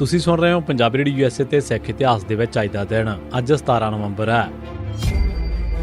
ਤੁਸੀਂ ਸੁਣ ਰਹੇ ਹੋ ਪੰਜਾਬੀ ਰੇਡੀਓ ਯੂਐਸਏ ਤੇ ਸਿੱਖ ਇਤਿਹਾਸ ਦੇ ਵਿੱਚ ਅੱਜ ਦਾ ਦਿਨ। ਅੱਜ 17 ਨਵੰਬਰ ਹੈ।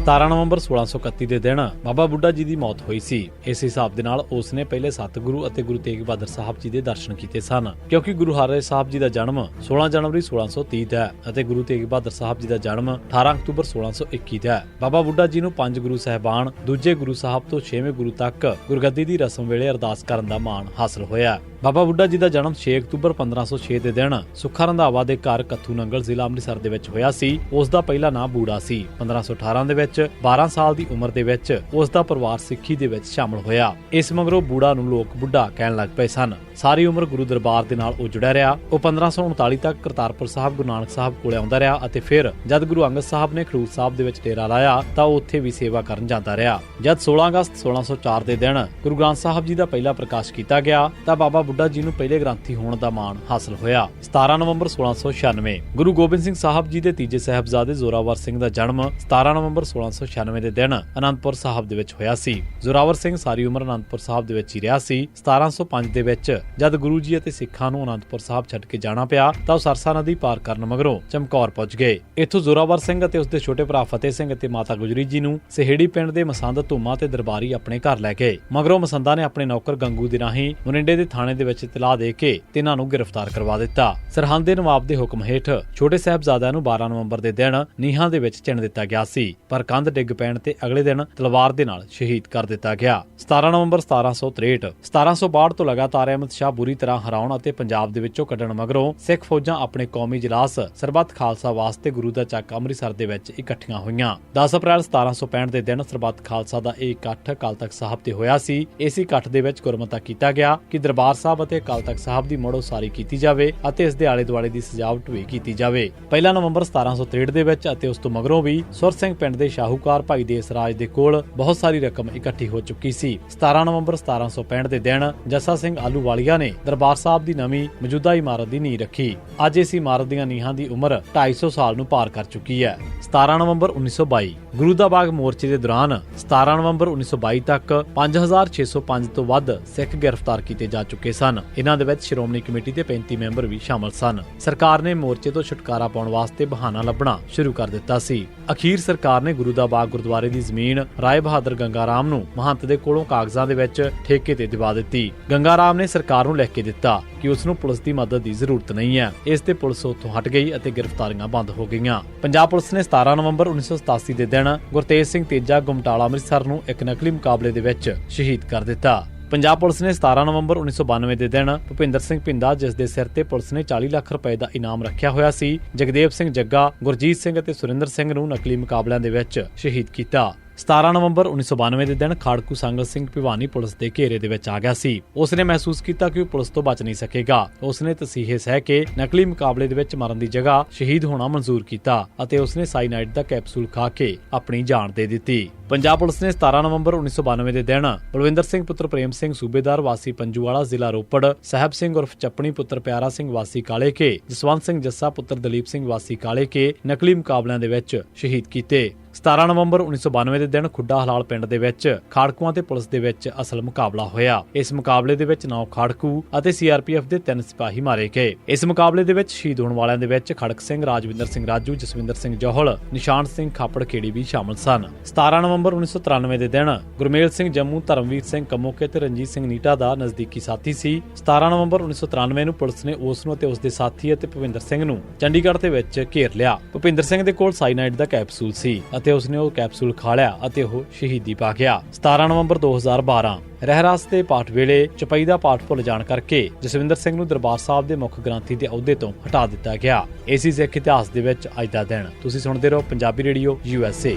17 ਨਵੰਬਰ 1631 ਦੇ ਦਿਨ ਬਾਬਾ ਬੁੱਢਾ ਜੀ ਦੀ ਮੌਤ ਹੋਈ ਸੀ। ਇਸ ਹਿਸਾਬ ਦੇ ਨਾਲ ਉਸ ਨੇ ਪਹਿਲੇ ਸਤਿਗੁਰੂ ਅਤੇ ਗੁਰੂ ਤੇਗ ਬਹਾਦਰ ਸਾਹਿਬ ਜੀ ਦੇ ਦਰਸ਼ਨ ਕੀਤੇ ਸਨ। ਕਿਉਂਕਿ ਗੁਰੂ ਹਰਿ ਸਾਹਿਬ ਜੀ ਦਾ ਜਨਮ 16 ਜਨਵਰੀ 1630 ਦਾ ਹੈ ਅਤੇ ਗੁਰੂ ਤੇਗ ਬਹਾਦਰ ਸਾਹਿਬ ਜੀ ਦਾ ਜਨਮ 18 ਅਕਤੂਬਰ 1621 ਦਾ ਹੈ। ਬਾਬਾ ਬੁੱਢਾ ਜੀ ਨੂੰ ਪੰਜ ਗੁਰੂ ਸਹਿਬਾਨ, ਦੂਜੇ ਗੁਰੂ ਸਾਹਿਬ ਤੋਂ ਛੇਵੇਂ ਗੁਰੂ ਤੱਕ ਗੁਰਗੱਦੀ ਦੀ ਰਸਮ ਵੇਲੇ ਅਰਦਾਸ ਕਰਨ ਦਾ ਮਾਣ ਹਾਸਲ ਹੋਇਆ। ਬਾਬਾ ਬੁੱਢਾ ਜੀ ਦਾ ਜਨਮ 6 ਅਕਤੂਬਰ 1506 ਦੇ ਦਿਨ ਸੁੱਖਾ ਰੰਧਾਵਾ ਦੇ ਘਰ ਕੱਥੂ ਨੰਗਲ ਜ਼ਿਲ੍ਹਾ ਅੰਮ੍ਰਿਤਸਰ ਦੇ ਵਿੱਚ ਹੋਇਆ ਸੀ। ਉਸ ਦਾ ਪਹਿਲਾ ਨਾਂ ਬੂੜਾ ਸੀ। 1518 ਦੇ ਵਿੱਚ 12 ਸਾਲ ਦੀ ਉਮਰ ਦੇ ਵਿੱਚ ਉਸ ਦਾ ਪਰਿਵਾਰ ਸਿੱਖੀ ਦੇ ਵਿੱਚ ਸ਼ਾਮਲ ਹੋਇਆ। ਇਸ ਮਗਰੋਂ ਬੂੜਾ ਨੂੰ ਲੋਕ ਬੁੱਢਾ ਕਹਿਣ ਲੱਗ ਪਏ ਸਨ। ਸਾਰੀ ਉਮਰ ਗੁਰੂ ਦਰਬਾਰ ਦੇ ਨਾਲ ਉਹ ਜੁੜਿਆ ਰਿਹਾ। ਉਹ 1539 ਤੱਕ ਕਰਤਾਰਪੁਰ ਸਾਹਿਬ, ਗੁਰੂ ਨਾਨਕ ਸਾਹਿਬ ਕੋਲੇ ਆਉਂਦਾ ਰਿਹਾ ਅਤੇ ਫਿਰ ਜਦ ਗੁਰੂ ਅੰਗਦ ਸਾਹਿਬ ਨੇ ਖਡੂਰ ਸਾਹਿਬ ਦੇ ਵਿੱਚ ਡੇਰਾ ਲਾਇਆ, ਤਾਂ ਉਹ ਉੱਥੇ ਵੀ ਸੇਵਾ ਕਰਨ ਜਾਂਦਾ ਰਿਹਾ। ਜਦ 16 ਅਗਸਤ 1604 ਦੇ ਦਿਨ ਗੁਰੂ ਗ੍ਰੰਥ ਸਾਹਿਬ ਜੀ ਦਾ ਪਹਿਲਾ ਪ੍ਰਕਾਸ਼ ਕੀਤਾ ਗਿਆ, ਤਾਂ ਬਾਬਾ ਬੁੱਢਾ ਜੀ ਨੂੰ ਪਹਿਲੇ ਗ੍ਰੰਥੀ ਹੋਣ ਦਾ ਮਾਣ ਹਾਸਲ ਹੋਇਆ। 17 ਨਵੰਬਰ 1696 ਗੁਰੂ ਗੋਬਿੰਦ ਸਿੰਘ ਸਾਹਿਬ ਜੀ ਦੇ ਤੀਜੇ ਸਾਹਿਬਜ਼ਾਦੇ ਜ਼ੋਰਾਵਰ ਸਿੰਘ ਦਾ ਜਨਮ 17 ਨਵੰਬਰ 1696 ਦੇ ਦਿਨ ਅਨੰਦਪੁਰ ਸਾਹਿਬ ਦੇ ਵਿੱਚ ਹੋਇਆ ਸੀ। ਜ਼ੋਰਾਵਰ ਸਿੰਘ ਸਾਰੀ ਉਮਰ ਅਨੰਦਪੁਰ ਸਾਹਿਬ ਦੇ ਵਿੱਚ ਹੀ ਰਿਹਾ ਸੀ। 1705 ਦੇ ਵਿੱਚ ਜਦ ਗੁਰੂ ਜੀ ਅਤੇ ਸਿੱਖਾਂ ਨੂੰ ਅਨੰਦਪੁਰ ਸਾਹਿਬ ਛੱਡ ਕੇ ਜਾਣਾ ਪਿਆ, ਤਾਂ ਉਹ ਸਰਸਾ ਨਦੀ ਪਾਰ ਕਰਨ ਮਗਰੋਂ ਚਮਕੌਰ ਪਹੁੰਚ ਗਏ। ਇੱਥੋਂ ਜ਼ੋਰਾਵਰ ਸਿੰਘ ਅਤੇ ਉਸਦੇ ਛੋਟੇ ਭਰਾ ਫਤਿਹ ਸਿੰਘ ਅਤੇ ਮਾਤਾ ਗੁਜਰੀ ਜੀ ਨੂੰ ਸਹੇੜੀ ਪਿੰਡ ਦੇ ਮਸੰਦ ਧੂਮਾ ਤੇ ਦਰਬਾਰੀ ਆਪਣੇ ਘਰ ਲੈ ਗਏ। ਮਗਰੋਂ ਮਸੰਦਾ ਨੇ ਆਪਣੇ ਨੌਕਰ ਗੰਗੂ ਦੇ ਰਾਹੀਂ ਮੁਰਿੰਡੇ ਦੇ ਥਾਣੇ ਦੇ ਵਿੱਚ ਇਤਲਾਹ ਦੇ ਕੇ ਤਿੰਨਾਂ ਨੂੰ ਗ੍ਰਿਫਤਾਰ ਕਰਵਾ ਦਿੱਤਾ। ਸਰਹੰਦ ਦੇ ਨਵਾਬ ਦੇ ਹੁਕਮ ਹੇਠ ਛੋਟੇ ਸਾਹਿਬਜ਼ਾਦਿਆਂ ਨੂੰ 12 ਨਵੰਬਰ ਦੇ ਦਿਨ ਨੀਹਾਂ ਦੇ ਵਿੱਚ ਚਿਣ ਦਿੱਤਾ ਗਿਆ ਸੀ, ਪਰ ਕੰਧ ਡਿੱਗ ਪੈਣ ਤੇ ਅਗਲੇ ਦਿਨ ਤਲਵਾਰ ਦੇ ਨਾਲ ਸ਼ਹੀਦ ਕਰ ਦਿੱਤਾ ਗਿਆ। 17 ਨਵੰਬਰ 1763 1762 ਤੋਂ ਲਗਾਤਾਰ ਅਹਿਮਦ ਸ਼ਾਹ ਬੁਰੀ ਤਰ੍ਹਾਂ ਹਰਾਉਣ ਅਤੇ ਪੰਜਾਬ ਦੇ ਵਿੱਚੋਂ ਕੱਢਣ ਮਗਰੋਂ ਸਿੱਖ ਫੌਜਾਂ ਆਪਣੇ ਕੌਮੀ ਜਲਾਸ ਸਰਬੱਤ ਖਾਲਸਾ ਵਾਸਤੇ ਗੁਰੂ ਦਾ ਚੱਕ ਅੰਮ੍ਰਿਤਸਰ ਦੇ ਵਿੱਚ ਇਕੱਠੀਆਂ ਹੋਈਆਂ। 10 ਅਪ੍ਰੈਲ 1765 ਦੇ ਦਿਨ ਸਰਬੱਤ ਖਾਲਸਾ ਦਾ ਇਹ ਇਕੱਠ ਅਕਾਲ ਤਖਤ ਸਾਹਿਬ ਤੇ ਹੋਇਆ ਸੀ। ਇਸ ਇਕੱਠ ਦੇ ਵਿੱਚ ਗੁਰਮਤਾ ਕੀਤਾ ਗਿਆ ਕਿ ਦਰਬਾਰ ਸਾਹਿਬ ਅਤੇ ਅਕਾਲ ਤਖਤ ਸਾਹਿਬ ਦੀ ਮੋੜੋ ਸਾਰੀ ਕੀਤੀ ਜਾਵੇ ਅਤੇ ਇਸ ਦੇ ਆਲੇ ਦੁਆਲੇ ਦੀ ਸਜਾਵਟ ਵੀ ਕੀਤੀ ਜਾਵੇ। 1 ਨਵੰਬਰ 1763 ਦੇ ਵਿੱਚ ਅਤੇ ਉਸ ਤੋਂ ਮਗਰੋਂ ਵੀ ਸੁਰ ਸਿੰਘ ਪਿੰਡ ਦੇ ਸ਼ਾਹੂਕਾਰ ਭਾਈ ਦੇਸ ਰਾਜ ਦੇ ਕੋਲ ਬਹੁਤ ਸਾਰੀ ਰਕਮ ਇਕੱਠੀ ਹੋ ਚੁੱਕੀ ਸੀ। 17 ਨਵੰਬਰ 1765 ਦੇ ਦਿਨ ਜੱਸਾ ਸਿੰਘ ਆਲੂਵਾਲੀਆ ਨੇ ਦਰਬਾਰ ਸਾਹਿਬ ਦੀ ਨਵੀਂ ਮੌਜੂਦਾ ਇਮਾਰਤ ਦੀ ਨੀਂਹ ਰੱਖੀ। ਅੱਜ ਇਸ ਇਮਾਰਤ ਦੀਆਂ ਨੀਹਾਂ ਦੀ ਉਮਰ 250 ਸਾਲ ਨੂੰ ਪਾਰ ਕਰ ਚੁੱਕੀ ਹੈ। 17 ਨਵੰਬਰ 1922 ਗੁਰੂ ਦਾ ਬਾਗ ਮੋਰਚੇ ਦੇ ਦੌਰਾਨ 17 ਨਵੰਬਰ 1922 ਤੱਕ 5605 ਤੋਂ ਵੱਧ ਸਿੱਖ ਗ੍ਰਿਫਤਾਰ ਕੀਤੇ ਜਾ ਚੁੱਕੇ ਸਨ। ਇਹਨਾਂ ਦੇ ਵਿੱਚ ਸ਼੍ਰੋਮਣੀ ਕਮੇਟੀ ਦੇ 35 ਮੈਂਬਰ ਵੀ ਸ਼ਾਮਲ ਸਨ। ਸਰਕਾਰ ਨੇ ਮੋਰਚੇ ਤੋਂ ਛੁਟਕਾਰਾ ਪਾਉਣ ਵਾਸਤੇ ਬਹਾਨਾ ਲੱਭਣਾ ਸ਼ੁਰੂ ਕਰ ਦਿੱਤਾ ਸੀ। ਅਖੀਰ ਸਰਕਾਰ ਨੇ ਗੁਰੂ ਦਾ ਬਾਗ ਗੁਰਦੁਆਰੇ ਦੀ ਜ਼ਮੀਨ, ਰਾਏ ਬਹਾਦਰ ਗੰਗਾਰਾਮ ਨੂੰ ਮਹੰਤ ਦੇ ਕੋਲੋਂ ਕਾਗਜ਼ਾਂ ਦੇ ਵਿੱਚ ਠੇਕੇ ਤੇ ਦਿਵਾ ਦਿੱਤੀ। ਗੰਗਾਰਾਮ ਨੇ ਸਰਕਾਰ ਨੂੰ ਲਿਖ ਕੇ ਦਿੱਤਾ ਕਿ ਉਸ ਨੂੰ ਪੁਲਿਸ ਦੀ ਮਦਦ ਦੀ ਜ਼ਰੂਰਤ ਨਹੀਂ ਹੈ। ਇਸ ਤੇ ਪੁਲਿਸ ਉੱਥੋਂ ਹਟ ਗਈ ਅਤੇ ਗ੍ਰਿਫਤਾਰੀਆਂ ਬੰਦ ਹੋ ਗਈਆਂ। ਪੰਜਾਬ ਪੁਲਿਸ ਨੇ 17 ਨਵੰਬਰ 1987 ਦੇ ਦਿਨ ਗੁਰਤੇਜ ਸਿੰਘ ਤੇਜਾ ਗੁਮਟਾਲਾ ਅੰਮ੍ਰਿਤਸਰ ਨੂੰ ਇੱਕ ਨਕਲੀ ਮੁਕਾਬਲੇ ਦੇ ਵਿੱਚ ਸ਼ਹੀਦ ਕਰ ਦਿੱਤਾ। ਪੰਜਾਬ ਪੁਲਿਸ ਨੇ 17 ਨਵੰਬਰ 1992 ਦੇ ਦਿਨ ਭੁਪਿੰਦਰ ਸਿੰਘ ਪਿੰਦਾ ਜਿਸ ਦੇ ਸਿਰ ਤੇ ਪੁਲਿਸ ਨੇ 40 ਲੱਖ ਰੁਪਏ ਦਾ ਇਨਾਮ ਰੱਖਿਆ ਹੋਇਆ ਸੀ, ਜਗਦੇਵ ਸਿੰਘ ਜੱਗਾ, ਗੁਰਜੀਤ ਸਿੰਘ ਅਤੇ ਸੁਰਿੰਦਰ ਸਿੰਘ ਨੂੰ ਨਕਲੀ ਮੁਕਾਬਲਿਆਂ ਦੇ ਵਿੱਚ ਸ਼ਹੀਦ ਕੀਤਾ। 17 ਨਵੰਬਰ 1992 ਦੇ ਦਿਨ ਖਾੜਕੂ ਸੰਗਤ ਸਿੰਘ ਭਿਵਾਨੀ ਪੁਲਿਸ ਦੇ ਘੇਰੇ ਦੇ ਵਿੱਚ ਆ ਗਿਆ ਸੀ। ਉਸ ਨੇ ਮਹਿਸੂਸ ਕੀਤਾ ਕਿ ਉਹ ਪੁਲਿਸ ਤੋਂ ਬਚ ਨਹੀਂ ਸਕੇਗਾ। ਉਸ ਨੇ ਤਸੀਹੇ ਸਹਿ ਕੇ ਨਕਲੀ ਮੁਕਾਬਲੇ ਦੇ ਵਿੱਚ ਮਰਨ ਦੀ ਜਗ੍ਹਾ ਸ਼ਹੀਦ ਹੋਣਾ ਮਨਜ਼ੂਰ ਕੀਤਾ ਅਤੇ ਉਸ ਨੇ ਸਾਈਨਾਈਡ ਦਾ ਕੈਪਸੂਲ ਖਾ ਕੇ ਆਪਣੀ ਜਾਨ ਦੇ ਦਿੱਤੀ। ਪੰਜਾਬ ਪੁਲਿਸ ਨੇ 17 ਨਵੰਬਰ 1992 ਦੇ ਦਿਨ ਬਲਵਿੰਦਰ ਸਿੰਘ ਪੁੱਤਰ ਪ੍ਰੇਮ ਸਿੰਘ ਸੂਬੇਦਾਰ ਵਾਸੀ ਪੰਜੂਵਾਲਾ ਜ਼ਿਲ੍ਹਾ ਰੋਪੜ, ਸਾਹਿਬ ਸਿੰਘ ਉਰਫ ਚੱਪਣੀ ਪੁੱਤਰ ਪਿਆਰਾ ਸਿੰਘ ਵਾਸੀ ਕਾਲੇ ਕੇ ਜਸਵੰਤ ਸਿੰਘ ਜੱਸਾ ਪੁੱਤਰ ਦਲੀਪ ਸਿੰਘ ਵਾਸੀ ਕਾਲੇ ਕੇ ਨਕਲੀ ਮੁਕਾਬਲਿਆਂ ਦੇ ਵਿੱਚ ਸ਼ਹੀਦ ਕੀਤੇ। 17 ਨਵੰਬਰ 1992 ਦੇ ਦਿਨ ਖੁੱਡਾ ਹਲਾਲ ਪਿੰਡ ਦੇ ਵਿੱਚ ਖਾੜਕੂਆਂ ਤੇ ਪੁਲਿਸ ਦੇ ਵਿੱਚ ਅਸਲ ਮੁਕਾਬਲਾ ਹੋਇਆ। ਇਸ ਮੁਕਾਬਲੇ ਦੇ ਵਿੱਚ 9 ਖਾੜਕੂ ਅਤੇ ਸੀਆਰਪੀਐਫ ਦੇ 3 ਸਿਪਾਹੀ ਮਾਰੇ ਗਏ। ਇਸ ਮੁਕਾਬਲੇ ਦੇ ਵਿੱਚ ਸ਼ਹੀਦ ਹੋਣ ਵਾਲਿਆਂ ਦੇ ਵਿੱਚ ਖੜਕ ਸਿੰਘ, ਰਾਜਵਿੰਦਰ ਸਿੰਘ ਰਾਜੂ, ਜਸਵਿੰਦਰ ਸਿੰਘ ਜੋਹਲ, ਨਿਸ਼ਾਨ ਸਿੰਘ ਖਾਪੜ ਖੇੜੀ ਵੀ ਸ਼ਾਮਲ ਸਨ। 17 ਨਵੰਬਰ 1993 ਦੇ ਦਿਨ ਗੁਰਮੇਲ ਸਿੰਘ ਜੰਮੂ, ਧਰਮਵੀਰ ਸਿੰਘ ਕਮੋਕੇ ਤੇ ਰਣਜੀਤ ਸਿੰਘ ਨੀਟਾ ਦਾ ਨਜ਼ਦੀਕੀ ਸਾਥੀ ਸੀ। 17 ਨਵੰਬਰ 1993 ਨੂੰ ਪੁਲਿਸ ਨੇ ਉਸ ਨੂੰ ਅਤੇ ਉਸ ਦੇ ਸਾਥੀ ਅਤੇ ਭੁਪਿੰਦਰ ਸਿੰਘ ਨੂੰ ਚੰਡੀਗੜ੍ਹ ਦੇ ਵਿੱਚ ਘੇਰ ਲਿਆ। ਭੁਪਿੰਦਰ ਸਿੰਘ ਦੇ ਕੋਲ ਸਾਈਨਾਈਡ ਦਾ ਕੈਪਸੂਲ ਸੀ ਅਤੇ ਉਸ ਨੇ ਉਹ ਕੈਪਸੂਲ ਖਾ ਲਿਆ ਅਤੇ ਉਹ ਸ਼ਹੀਦੀ ਪਾ ਗਿਆ। 17 ਨਵੰਬਰ 2012 ਰਹਿਰਾਸ ਦੇ ਪਾਠ ਵੇਲੇ ਚਪਈ ਦਾ ਪਾਠ ਭੁੱਲ ਜਾਣ ਕਰਕੇ ਜਸਵਿੰਦਰ ਸਿੰਘ ਨੂੰ ਦਰਬਾਰ ਸਾਹਿਬ ਦੇ ਮੁੱਖ ਗ੍ਰੰਥੀ ਦੇ ਅਹੁਦੇ ਤੋਂ ਹਟਾ ਦਿੱਤਾ ਗਿਆ। ਇਸੇ ਸਿੱਖ ਇਤਿਹਾਸ ਦੇ ਵਿੱਚ ਅੱਜ ਦਾ ਦਿਨ। ਤੁਸੀਂ ਸੁਣਦੇ ਰਹੋ ਪੰਜਾਬੀ ਰੇਡੀਓ ਯੂਐਸਏ